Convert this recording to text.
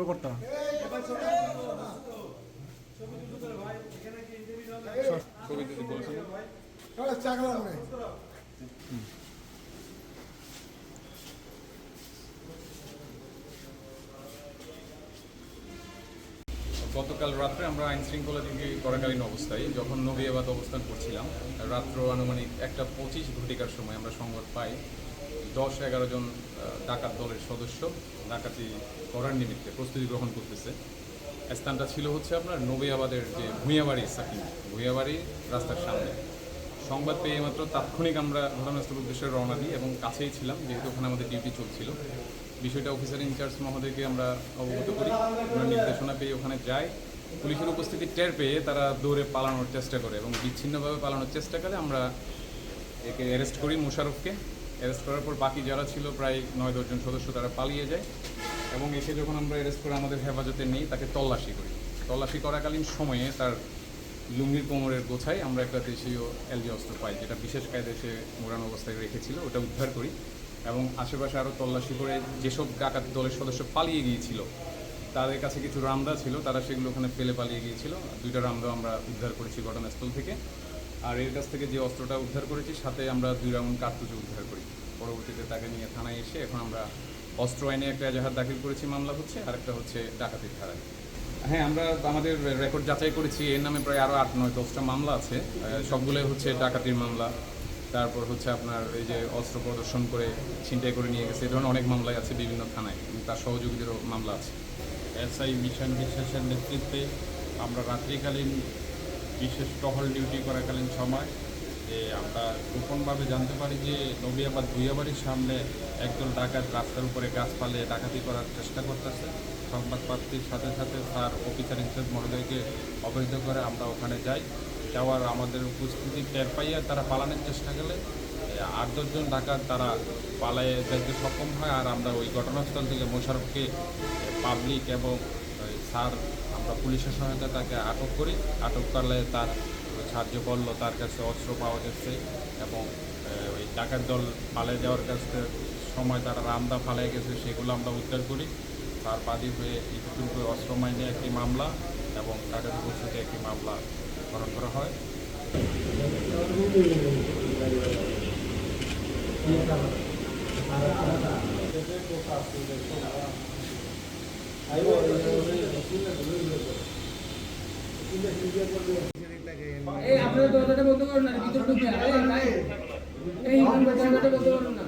করতাম গতকাল রাত্রে আমরা আইন শৃঙ্খলা দিকে করাকালীন অবস্থায় যখন নবিয়াবাদ অবস্থান করছিলাম, রাত্র আনুমানিক একটা পঁচিশ ঘটিকার সময় আমরা সংবাদ পাই, দশ এগারো জন ডাকাত দলের সদস্য ডাকাতি করার নিমিত্তে প্রস্তুতি গ্রহণ করতেছে। স্থানটা ছিল হচ্ছে আপনার নবিয়াবাদের যে ভূঁইয়াবাড়ি সাকিম ভূঁয়াবাড়ি রাস্তার সামনে। সংবাদ পেয়ে মাত্র তাৎক্ষণিক আমরা ঘটনাস্থল উদ্দেশ্যে রওনা দিই এবং কাছেই ছিলাম, যেহেতু ওখানে আমাদের ডিউটি চলছিল। বিষয়টা অফিসার ইনচার্জ মহোদয়কে আমরা অবগত করি। নির্দেশনা পেয়ে ওখানে যাই পুলিশের উপস্থিতি টের পেয়ে তারা দৌড়ে পালানোর চেষ্টা করে এবং বিচ্ছিন্নভাবে পালানোর চেষ্টা করে। আমরা একে অ্যারেস্ট করি মোশারফকে অ্যারেস্ট করার পর বাকি যারা ছিল, প্রায় নয় দশজন সদস্য তারা পালিয়ে যায় এবং এসে যখন আমরা অ্যারেস্ট করে আমাদের হেফাজতে নেই, তাকে তল্লাশি করি। তল্লাশি করাকালীন সময়ে তার লুঙ্গির কোমরের গোছায় আমরা একটা দেশীয় এলজি অস্ত্র পাই, যেটা বিশেষ কায়দায় সে মোড়ানো অবস্থায় রেখেছিল, ওটা উদ্ধার করি। এবং আশেপাশে আরও তল্লাশি করে যেসব ডাকাত দলের সদস্য পালিয়ে গিয়েছিল, তাদের কাছে কিছু রামদা ছিল, তারা সেগুলো ওখানে ফেলে পালিয়ে গিয়েছিল। দুইটা রামদা আমরা উদ্ধার করেছি ঘটনাস্থল থেকে। আর এর কাছ থেকে যে অস্ত্রটা উদ্ধার করেছি, সাথে আমরা দুই রাউন্ড কার্তুজও উদ্ধার করি। পরবর্তীতে তাকে নিয়ে থানায় এসে এখন আমরা অস্ত্র আইনে একটা এজাহার দাখিল করেছি, মামলা হচ্ছে আর একটা হচ্ছে ডাকাতির ধারায়। হ্যাঁ আমরা আমাদের রেকর্ড যাচাই করেছি, এর নামে প্রায় আরও আট, নয় দশটা মামলা আছে। সবগুলোই হচ্ছে ডাকাতির মামলা। তারপর হচ্ছে আপনার এই যে অস্ত্র প্রদর্শন করে ছিনতাই করে নিয়ে গেছে, এই ধরনের অনেক মামলাই আছে বিভিন্ন থানায় তার সহযোগীদেরও মামলা আছে। এসআই মিশন বিশ্বাসের নেতৃত্বে আমরা রাত্রিকালীন বিশেষ টহল ডিউটি করাকালীন সময় যে আমরা গোপনভাবে জানতে পারি যে নবিয়াবাদ ভুইয়াবাড়ির সামনে একজন ডাকাত রাস্তার উপরে গাছ পালিয়ে ডাকাতি করার চেষ্টা করতেছে। সংবাদ প্রাপ্তির সাথে সাথে তার অফিসার ইনচার্জ মহোদয়কে অবহিত করে আমরা ওখানে যাই। যাওয়ার আমাদের উপস্থিতি টের পাইয়া তারা পালানোর চেষ্টা করলে আট দশজন ডাকাত তারা পালায়ে যাইতে সক্ষম হয় আর আমরা ওই ঘটনাস্থল থেকে মোশারফকে পাবলিক এবং স্যার আমরা পুলিশের সহায়তা তাকে আটক করি। আটক করলে তার সাহায্য করল তার কাছে অস্ত্র পাওয়া গেছে এবং ওই ডাকাত দল পালিয়ে যাওয়ার কাছে সময় তারা রামদা পালিয়ে গেছে সেগুলো আমরা উদ্ধার করি। তার বাদী হয়ে ইতিপূর্বে অস্ত্র মাইনে একটি মামলা এবং ডাকাত উপস্থিতি একটি মামলা গ্রহণ করা হয়। এই আপনারা দরজাটা বন্ধ করুন না ভিতরে ঢুকে এই দরজাটা বন্ধ করুন না